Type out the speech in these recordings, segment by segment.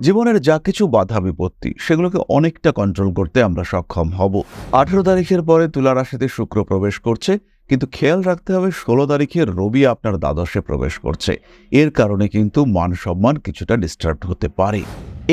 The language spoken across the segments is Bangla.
জীবনের যা কিছু বাধা বিপত্তি, সেগুলোকে অনেকটা কন্ট্রোল করতে আমরা সক্ষম হব। আঠেরো তারিখের পরে তুলা রাশিতে শুক্র প্রবেশ করছে, কিন্তু খেয়াল রাখতে হবে ষোলো তারিখে রবি আপনার দ্বাদশে প্রবেশ করছে। এর কারণে কিন্তু মান সম্মান কিছুটা ডিস্টার্ব হতে পারে।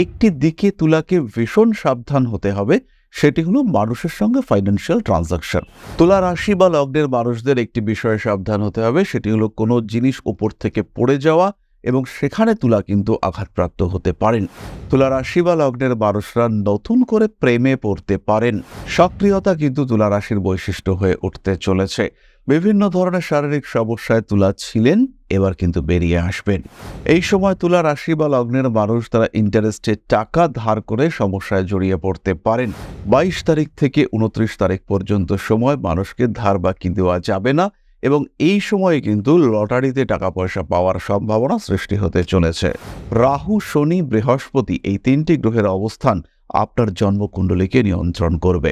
একটি দিকে তুলাকে ভীষণ সাবধান হতে হবে, সেটি হলো মানুষের সঙ্গে ফাইন্যান্সিয়াল ট্রানজাকশন তুলা রাশি বা লগ্নের মানুষদের একটি বিষয়ে সাবধান হতে হবে, সেটি হলো কোনো জিনিস উপর থেকে পড়ে যাওয়া এবং সেখানে তুলা কিন্তু আঘাতপ্রাপ্ত হতে পারেন। তুলা রাশি বা লগ্নের মানুষরা নতুন করে প্রেমে পড়তে পারেন। সক্রিয়তা কিন্তু তুলা রাশির বৈশিষ্ট্য হয়ে উঠতে চলেছে। বিভিন্ন ধরনের শারীরিক সমস্যায় তুলা ছিলেন, এবার কিন্তু বেরিয়ে আসবেন। এই সময় তুলা রাশি বা লগ্নের মানুষ তারা ইন্টারেস্টে টাকা ধার করে সমস্যায় জড়িয়ে পড়তে পারেন। বাইশ তারিখ থেকে উনত্রিশ তারিখ পর্যন্ত সময় মানুষকে ধার বাকি দেওয়া যাবে না। এবং এই সময়ে কিন্তু লটারিতে টাকা পয়সা পাওয়ার সম্ভাবনা সৃষ্টি হতে চলেছে। রাহু, শনি, বৃহস্পতি এই তিনটি গ্রহের অবস্থান আপনার জন্মকুণ্ডলীকে নিয়ন্ত্রণ করবে।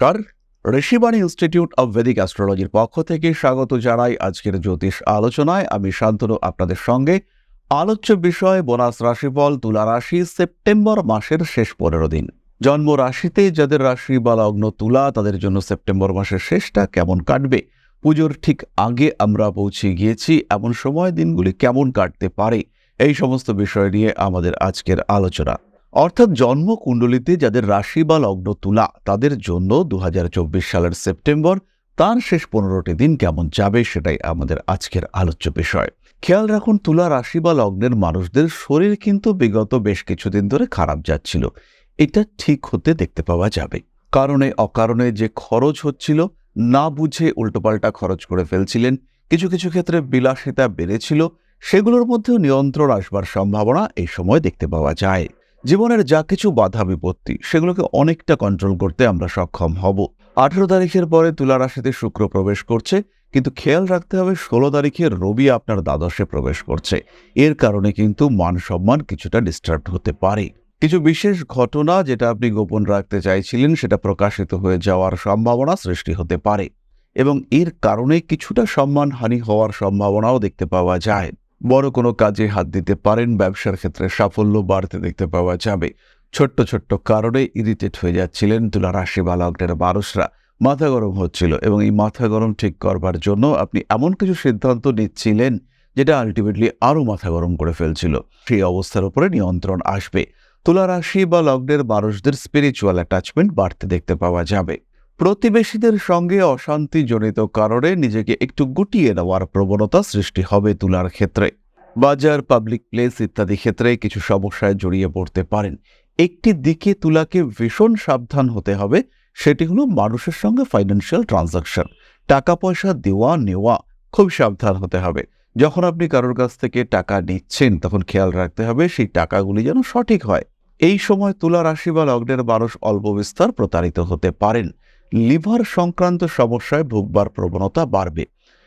নমস্কার। ঋষিবাণী ইনস্টিটিউট অব ভেদিক অ্যাস্ট্রোলজির পক্ষ থেকে স্বাগত জানাই আজকের জ্যোতিষ আলোচনায়। আমি শান্তনু, আপনাদের সঙ্গে। আলোচ্য বিষয়, বোনাস রাশিফল, তুলা রাশি, সেপ্টেম্বর মাসের শেষ পনেরো দিন। জন্ম রাশিতে যাদের রাশি বা লগ্ন তুলা, তাদের জন্য সেপ্টেম্বর মাসের শেষটা কেমন কাটবে? পুজোর ঠিক আগে আমরা পৌঁছে গিয়েছি। এমন সময় দিনগুলি কেমন কাটতে পারে? এই সমস্ত বিষয় নিয়ে আমাদের আজকের আলোচনা। অর্থাৎ জন্মকুণ্ডলিতে যাদের রাশি বা লগ্ন তুলা, তাদের জন্য দু হাজার চব্বিশ সালের সেপ্টেম্বর তার শেষ পনেরোটি দিন কেমন যাবে সেটাই আমাদের আজকের আলোচ্য বিষয়। খেয়াল রাখুন, তুলা রাশি বা লগ্নের মানুষদের শরীর কিন্তু বিগত বেশ কিছুদিন ধরে খারাপ যাচ্ছিল। এটা ঠিক হতে দেখতে পাওয়া যাবে। কারণে, অকারণে যে খরচ হচ্ছিল, না বুঝে উল্টোপাল্টা খরচ করে ফেলছিলেন। কিছু কিছু ক্ষেত্রে বিলাসিতা বেড়েছিল, সেগুলোর মধ্যেও নিয়ন্ত্রণ আসবার সম্ভাবনা এই সময় দেখতে পাওয়া যায়। জীবনের যা কিছু বাধা বিপত্তি, সেগুলোকে অনেকটা কন্ট্রোল করতে আমরা সক্ষম হব। আঠেরো তারিখের পরে তুলা রাশিতে শুক্র প্রবেশ করছে, কিন্তু খেয়াল রাখতে হবে ষোলো তারিখে রবি আপনার দ্বাদশে প্রবেশ করছে। এর কারণে কিন্তু মান সম্মান কিছুটা ডিস্টার্ব হতে পারে। কিছু বিশেষ ঘটনা যেটা আপনি গোপন রাখতে চাইছিলেন, সেটা প্রকাশিত হয়ে যাওয়ার সম্ভাবনা সৃষ্টি হতে পারে। এবং এর কারণে কিছুটা সম্মানহানি হওয়ার সম্ভাবনাও দেখতে পাওয়া যায়। বড় কোনো কাজে হাত দিতে পারেন, ব্যবসার ক্ষেত্রে সাফল্য বাড়তে দেখতে পাওয়া যাবে। ছোট্ট ছোট্ট কারণে ইরিটেট হয়ে যাচ্ছিলেন তুলা রাশি বা লগ্নের মানুষরা মাথা গরম হচ্ছিল এবং এই মাথা গরম ঠিক করবার জন্য আপনি এমন কিছু সিদ্ধান্ত নিচ্ছিলেন যেটা আলটিমেটলি আরও মাথা গরম করে ফেলছিল। সেই অবস্থার উপরে নিয়ন্ত্রণ আসবে। তুলা রাশি বা লগ্নের মানুষদের স্পিরিচুয়াল অ্যাটাচমেন্ট বাড়তে দেখতে পাওয়া যাবে। প্রতিবেশীদের সঙ্গে অশান্তিজনিত কারণে নিজেকে একটু গুটিয়ে নেওয়ার প্রবণতা সৃষ্টি হবে তুলার ক্ষেত্রে। বাজার, পাবলিক প্লেস ইত্যাদি ক্ষেত্রে কিছু সমস্যায় জড়িয়ে পড়তে পারেন। একটি দিকে তুলাকে ভীষণ সাবধান হতে হবে, সেটি হলো মানুষের সঙ্গে ফাইন্যান্সিয়াল ট্রানজাকশন টাকা পয়সা দেওয়া নেওয়া খুব সাবধান হতে হবে। যখন আপনি কারোর কাছ থেকে টাকা নিচ্ছেন, তখন খেয়াল রাখতে হবে সেই টাকাগুলি যেন সঠিক হয়। এই সময় তুলা রাশি বা লগ্নের মানুষ অল্প বিস্তার প্রতারিত হতে পারেন। লিভার সংক্রান্ত সমস্যায় ভুগবার প্রবণতা বাড়বে।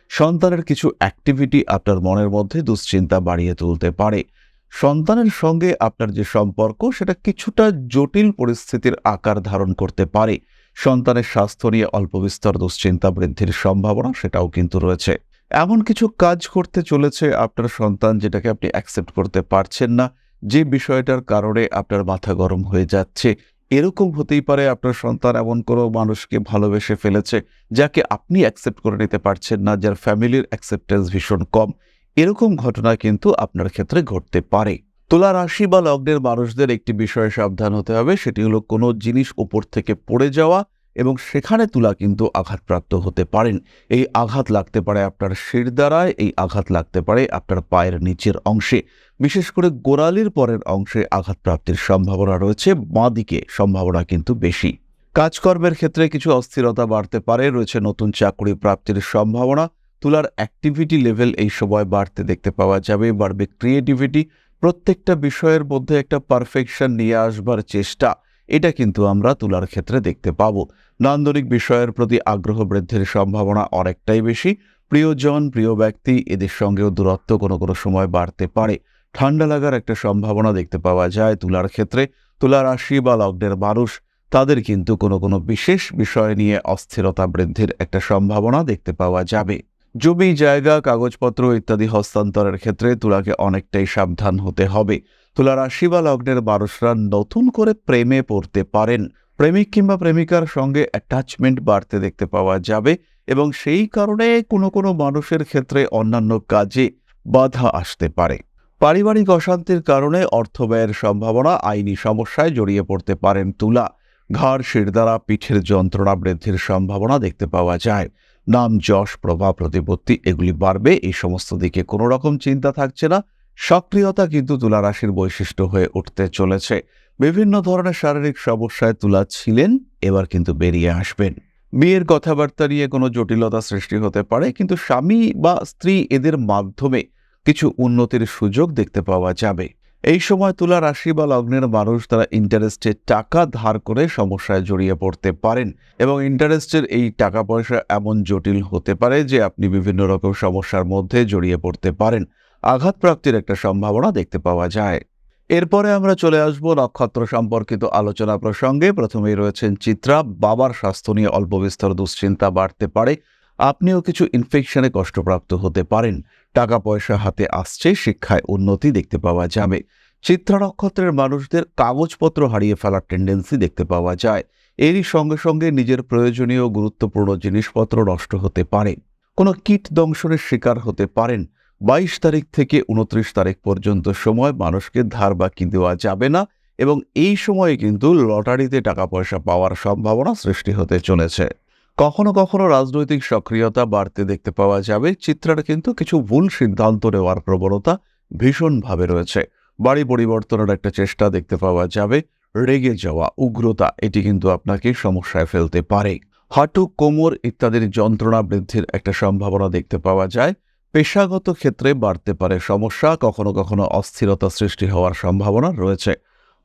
সন্তানের কিছু অ্যাক্টিভিটি আপনার মনের মধ্যে দুশ্চিন্তা বাড়িয়ে তুলতে পারে। সন্তানের সঙ্গে আপনার যে সম্পর্ক, সেটা কিছুটা জটিল পরিস্থিতির আকার ধারণ করতে পারে। সন্তানের স্বাস্থ্য নিয়ে অল্প বিস্তর দুশ্চিন্তা বৃদ্ধির সম্ভাবনা সেটাও কিন্তু রয়েছে। এমন কিছু কাজ করতে চলেছে আপনার সন্তান যেটাকে আপনি অ্যাকসেপ্ট করতে পারছেন না। যে বিষয়টার কারণে আপনার মাথা গরম হয়ে যাচ্ছে। এরকম হতেই পারে আপনার সন্তান এমন কোনো মানুষকে ভালোবেসে ফেলেছে যাকে আপনি অ্যাকসেপ্ট করে নিতে পারছেন না, যার ফ্যামিলির অ্যাকসেপ্টেন্স ভীষণ কম। এরকম ঘটনা কিন্তু আপনার ক্ষেত্রে ঘটতে পারে। তুলা রাশি বা লগ্নের মানুষদের একটি বিষয়ে সাবধান হতে হবে, সেটি হলো কোনো জিনিস উপর থেকে পড়ে যাওয়া এবং সেখানে তুলা কিন্তু আঘাতপ্রাপ্ত হতে পারেন। এই আঘাত লাগতে পারে আপনার শির দ্বারায়, এই আঘাত লাগতে পারে আপনার পায়ের নিচের অংশে। বিশেষ করে গোড়ালির পরের অংশে আঘাতপ্রাপ্তির সম্ভাবনা রয়েছে, বাঁ দিকে সম্ভাবনা কিন্তু বেশি। কাজকর্মের ক্ষেত্রে কিছু অস্থিরতা বাড়তে পারে, রয়েছে নতুন চাকরি প্রাপ্তির সম্ভাবনা। তুলার অ্যাক্টিভিটি লেভেল এই সময় বাড়তে দেখতে পাওয়া যাবে, বাড়বে ক্রিয়েটিভিটি প্রত্যেকটা বিষয়ের মধ্যে একটা পারফেকশন নিয়ে আসবার চেষ্টা, এটা কিন্তু আমরা তুলার ক্ষেত্রে দেখতে পাবো। নান্দনিক বিষয়ের প্রতি আগ্রহ বৃদ্ধির সম্ভাবনা অনেকটাই বেশি। প্রিয়জন, প্রিয় ব্যক্তি, এদের সঙ্গেও দূরত্ব কোনো কোনো সময় বাড়তে পারে। ঠান্ডা লাগার একটা সম্ভাবনা দেখতে পাওয়া যায়। তুলার ক্ষেত্রে তুলা রাশি বা লগ্নের মানুষ, তাদের কিন্তু কোনো কোনো বিশেষ বিষয় নিয়ে অস্থিরতা বৃদ্ধির একটা সম্ভাবনা দেখতে পাওয়া যাবে। জমি, জায়গা, কাগজপত্র ইত্যাদি হস্তান্তরের ক্ষেত্রে তুলাকে অনেকটাই সাবধান হতে হবে। তুলা রাশি বা লগ্নের মানুষরা নতুন করে প্রেমে পড়তে পারেন। প্রেমিক কিংবা প্রেমিকার সঙ্গে অ্যাটাচমেন্ট বাড়তে দেখতে পাওয়া যাবে এবং সেই কারণে কোনো কোনো মানুষের ক্ষেত্রে অন্যান্য কাজে বাধা আসতে পারে। পারিবারিক অশান্তির কারণে অর্থ ব্যয়ের সম্ভাবনা আইনি সমস্যায় জড়িয়ে পড়তে পারেন তুলা। ঘাড় শিরদাঁড়া পিঠের যন্ত্রণা বৃদ্ধির সম্ভাবনা দেখতে পাওয়া যায়। নাম, যশ, প্রভাব, প্রতিপত্তি, এগুলি বাড়বে এই সমস্ত দিকে কোনো রকম চিন্তা থাকছে না। সক্রিয়তা কিন্তু তুলা রাশির বৈশিষ্ট্য হয়ে উঠতে চলেছে। বিভিন্ন ধরনের শারীরিক সমস্যায় তুলা ছিলেন, এবার কিন্তু বেরিয়ে আসবেন। বিয়ের কথাবার্তা নিয়ে কোনো জটিলতা সৃষ্টি হতে পারে, কিন্তু স্বামী বা স্ত্রী এদের মাধ্যমে কিছু উন্নতির সুযোগ দেখতে পাওয়া যাবে। এই সময় তুলা রাশি বা লগ্নের মানুষ তারা ইন্টারেস্টে টাকা ধার করে সমস্যায় জড়িয়ে পড়তে পারেন এবং ইন্টারেস্টের এই টাকা পয়সা এমন জটিল হতে পারে যে আপনি বিভিন্ন রকম সমস্যার মধ্যে জড়িয়ে পড়তে পারেন। আঘাতপ্রাপ্তির একটা সম্ভাবনা দেখতে পাওয়া যায়। এরপরে আমরা চলে আসব নক্ষত্র সম্পর্কিত আলোচনা প্রসঙ্গে। প্রথমেই রয়েছেন চিত্রা, বাবার স্বাস্থ্য নিয়ে অল্প বিস্তর দুশ্চিন্তা বাড়তে পারে। আপনিও কিছু ইনফেকশনে কষ্টপ্রাপ্ত হতে পারেন। টাকা পয়সা হাতে আসছে, শিক্ষায় উন্নতি দেখতে পাওয়া যাবে। চিত্রা নক্ষত্রের মানুষদের কাগজপত্র হারিয়ে ফেলার টেন্ডেন্সি দেখতে পাওয়া যায়। এরই সঙ্গে সঙ্গে নিজের প্রয়োজনীয় গুরুত্বপূর্ণ জিনিসপত্র নষ্ট হতে পারে। কোনো কীট দংশনের শিকার হতে পারেন। বাইশ তারিখ থেকে উনত্রিশ তারিখ পর্যন্ত সময় মানুষকে ধার বাকি দেওয়া যাবে না এবং এই সময়ে কিন্তু লটারিতে টাকা পয়সা পাওয়ার সম্ভাবনা সৃষ্টি হতে চলেছে। কখনো কখনো রাজনৈতিক সক্রিয়তা বাড়তে দেখতে পাওয়া যাবে। চিত্রার কিন্তু কিছু ভুল সিদ্ধান্ত নেওয়ার প্রবণতা ভীষণভাবে রয়েছে। বাড়ি পরিবর্তনের একটা চেষ্টা দেখতে পাওয়া যাবে। রেগে যাওয়া, উগ্রতা, এটি কিন্তু আপনাকে সমস্যায় ফেলতে পারে। হাঁটু, কোমর ইত্যাদির যন্ত্রণা বৃদ্ধির একটা সম্ভাবনা দেখতে পাওয়া যায়। পেশাগত ক্ষেত্রে বাড়তে পারে সমস্যা, কখনো কখনো অস্থিরতা সৃষ্টি হওয়ার সম্ভাবনা রয়েছে।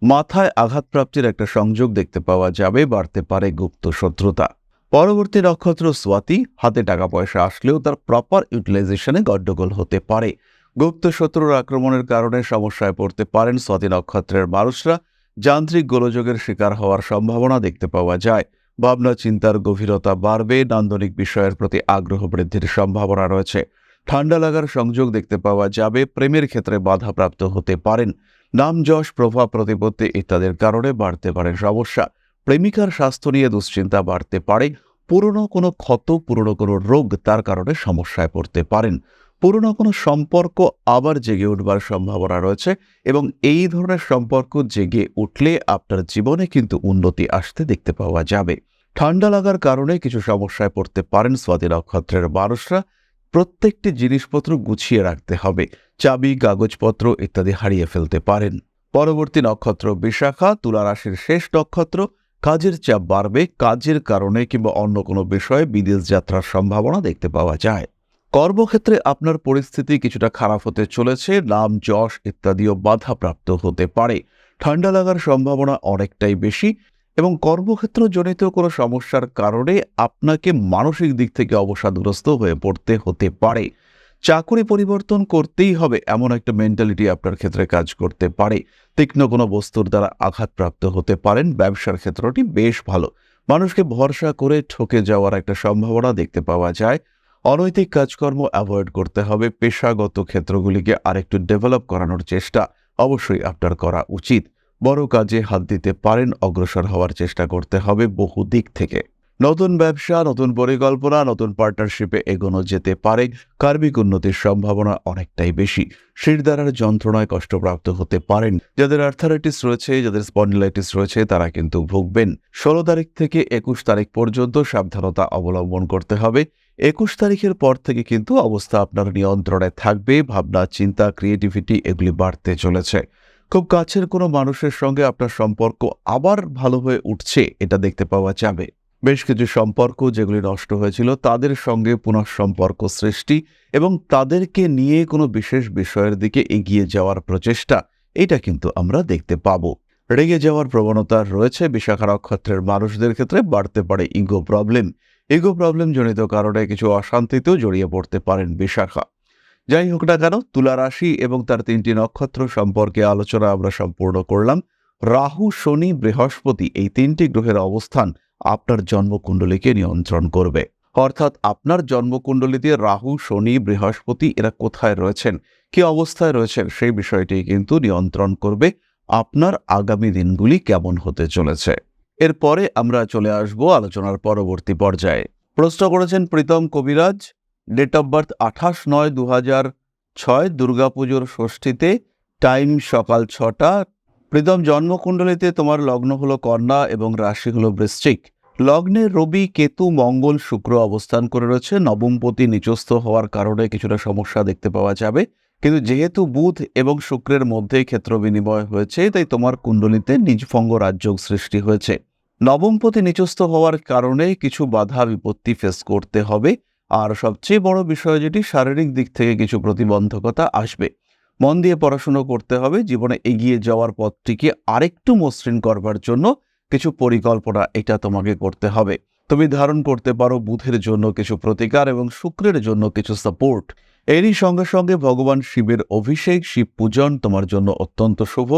মাথায় আঘাতপ্রাপ্তির একটা সংযোগ দেখতে পাওয়া যাবে, বাড়তে পারে গুপ্ত শত্রুতা। পরবর্তী নক্ষত্র সোয়াতি হাতে টাকা পয়সা আসলেও তার প্রপার ইউটিলাইজেশনে গণ্ডগোল হতে পারে। গুপ্ত শত্রুর আক্রমণের কারণে সমস্যায় পড়তে পারেন স্বাতি নক্ষত্রের মানুষরা। যান্ত্রিক গোলযোগের শিকার হওয়ার সম্ভাবনা দেখতে পাওয়া যায়। ভাবনা চিন্তার গভীরতা বাড়বে, নান্দনিক বিষয়ের প্রতি আগ্রহ বৃদ্ধির সম্ভাবনা রয়েছে। ঠান্ডা লাগার সংযোগ দেখতে পাওয়া যাবে, প্রেমের ক্ষেত্রে বাধাপ্রাপ্ত হতে পারেন। নাম যশ, প্রভাব, প্রতিপত্তি ইত্যাদির কারণে বাড়তে পারে সমস্যা। প্রেমিকার স্বাস্থ্য নিয়ে দুশ্চিন্তা বাড়তে পারে, পুরনো কোনো ক্ষত, পুরনো কোনো রোগ তার কারণে সমস্যায় পড়তে পারেন। পুরনো কোনো সম্পর্ক আবার জেগে উঠবার সম্ভাবনা রয়েছে এবং এই ধরনের সম্পর্ক জেগে উঠলে আপনার জীবনে কিন্তু উন্নতি আসতে দেখতে পাওয়া যাবে। ঠান্ডা লাগার কারণে কিছু সমস্যায় পড়তে পারেন স্বাতি নক্ষত্রের মানুষরা। প্রত্যেকটি জিনিসপত্র গুছিয়ে রাখতে হবে, চাবি, কাগজপত্র ইত্যাদি হারিয়ে ফেলতে পারেন। পরবর্তী নক্ষত্র, বিশাখা, তুলা রাশির শেষ নক্ষত্র কাজের চাপ বাড়বে, কাজের কারণে কিংবা অন্য কোনো বিষয়ে বিদেশ যাত্রার সম্ভাবনা দেখতে পাওয়া যায়। কর্মক্ষেত্রে আপনার পরিস্থিতি কিছুটা খারাপ হতে চলেছে, নাম, যশ ইত্যাদিও বাধাপ্রাপ্ত হতে পারে। ঠান্ডা লাগার সম্ভাবনা অনেকটাই বেশি এবং কর্মক্ষেত্র জনিত কোনো সমস্যার কারণে আপনাকে মানসিক দিক থেকে অবসাদগ্রস্ত হয়ে পড়তে হতে পারে। চাকরি পরিবর্তন করতেই হবে, এমন একটা মেন্টালিটি আপনার ক্ষেত্রে কাজ করতে পারে। তীক্ষ্ণ কোনো বস্তুর দ্বারা আঘাতপ্রাপ্ত হতে পারেন, ব্যবসার ক্ষেত্রটি বেশ ভালো। মানুষকে ভরসা করে ঠকে যাওয়ার একটা সম্ভাবনা দেখতে পাওয়া যায়। অনৈতিক কাজকর্ম অ্যাভয়েড করতে হবে, পেশাগত ক্ষেত্রগুলিকে আরেকটু ডেভেলপ করানোর চেষ্টা অবশ্যই আপনার করা উচিত। বড় কাজে হাত দিতে পারেন, অগ্রসর হওয়ার চেষ্টা করতে হবে বহু দিক থেকে। নতুন ব্যবসা, নতুন পরিকল্পনা, নতুন পার্টনারশিপে এগোনো যেতে পারে। কার্মিক উন্নতির সম্ভাবনা অনেকটাই বেশি। শিরদারার যন্ত্রণায় কষ্টপ্রাপ্ত হতে পারেন। যাদের আর্থারাইটিস রয়েছে, যাদের স্পন্ডিলাইটিস রয়েছে, তারা কিন্তু ভুগবেন। ষোলো তারিখ থেকে একুশ তারিখ পর্যন্ত সাবধানতা অবলম্বন করতে হবে। একুশ তারিখের পর থেকে কিন্তু অবস্থা আপনার নিয়ন্ত্রণে থাকবে। ভাবনা, চিন্তা ক্রিয়েটিভিটি এগুলি বাড়তে চলেছে। খুব কাছের কোনো মানুষের সঙ্গে আপনার সম্পর্ক আবার ভালো হয়ে উঠছে, এটা দেখতে পাওয়া যাবে। বেশ কিছু সম্পর্ক যেগুলি নষ্ট হয়েছিল, তাদের সঙ্গে পুনঃ সম্পর্ক সৃষ্টি এবং তাদেরকে নিয়ে কোনো বিশেষ বিষয়ের দিকে এগিয়ে যাওয়ার প্রচেষ্টা, এটা কিন্তু আমরা দেখতে পাব। রেগে যাওয়ার প্রবণতা রয়েছে বিশাখা নক্ষত্রের মানুষদের ক্ষেত্রে বাড়তে পারে ইগো প্রবলেম। ইগো প্রবলেম জনিত কারণে কিছু অশান্তিতেও জড়িয়ে পড়তে পারেন বিশাখা। যাই হোক না কেন, তুলা রাশি এবং তার তিনটি নক্ষত্র সম্পর্কে আলোচনা আমরা সম্পূর্ণ করলাম। রাহু, শনি, বৃহস্পতি এই তিনটি গ্রহের অবস্থান আপনার জন্মকুণ্ডলীকে নিয়ন্ত্রণ করবে। অর্থাৎ আপনার জন্মকুণ্ডলীতে রাহু, শনি, বৃহস্পতি এরা কোথায় রয়েছেন, কি অবস্থায় রয়েছেন সেই বিষয়টি কিন্তু নিয়ন্ত্রণ করবে আপনার আগামী দিনগুলি কেমন হতে চলেছে। এরপরে আমরা চলে আসব আলোচনার পরবর্তী পর্যায়ে। প্রশ্ন করেছেন প্রীতম কবিরাজ ডেট অফ বার্থ আঠাশ নয় দু হাজার ছয়, দুর্গাপুজোর ষষ্ঠীতে টাইম সকাল ছটা প্রীতম জন্মকুণ্ডলীতে তোমার লগ্ন হলো কন্যা এবং রাশি হলো বৃশ্চিক। লগ্নে রবি, কেতু, মঙ্গল, শুক্র অবস্থান করে রয়েছে। নবমপতি নিচস্থ হওয়ার কারণে কিছুটা সমস্যা দেখতে পাওয়া যাবে। কিন্তু যেহেতু বুধ এবং শুক্রের মধ্যে ক্ষেত্র বিনিময় হয়েছে, তাই তোমার কুণ্ডলিতে নিজভঙ্গ রাজযোগ সৃষ্টি হয়েছে। নবমপতি নিচস্থ হওয়ার কারণে কিছু বাধা বিপত্তি ফেস করতে হবে। আর সবচেয়ে বড় বিষয় যেটি, শারীরিক দিক থেকে কিছু প্রতিবন্ধকতা আসবে। মন দিয়ে পড়াশুনো করতে হবে, জীবনে এগিয়ে যাওয়ার পথটিকে আরেকটু মসৃণ করবার জন্য কিছু পরিকল্পনা এটা তোমাকে করতে হবে। তুমি ধারণ করতে পারো বুধের জন্য কিছু প্রতিকার এবং শুক্রের জন্য কিছু সাপোর্ট এরই সঙ্গে সঙ্গে ভগবান শিবের অভিষেক, শিব পূজন তোমার জন্য অত্যন্ত শুভ।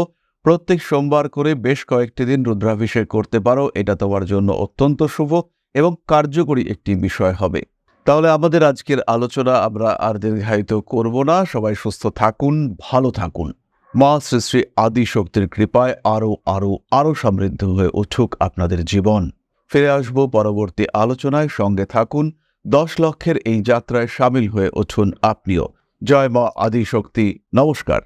প্রত্যেক সোমবার করে বেশ কয়েকটি দিন রুদ্রাভিষেক করতে পারো, এটা তোমার জন্য অত্যন্ত শুভ এবং কার্যকরী একটি বিষয় হবে। তাহলে আমাদের আজকের আলোচনা আমরা আর দীর্ঘায়িত করব না। সবাই সুস্থ থাকুন, ভালো থাকুন। মা শ্রী শ্রী আদি শক্তির কৃপায় আরও আরও আরও সমৃদ্ধ হয়ে উঠুক আপনাদের জীবন। ফিরে আসব পরবর্তী আলোচনায়। সঙ্গে থাকুন, দশ লক্ষের এই যাত্রায় সামিল হয়ে উঠুন আপনিও। জয় মা আদি শক্তি নমস্কার।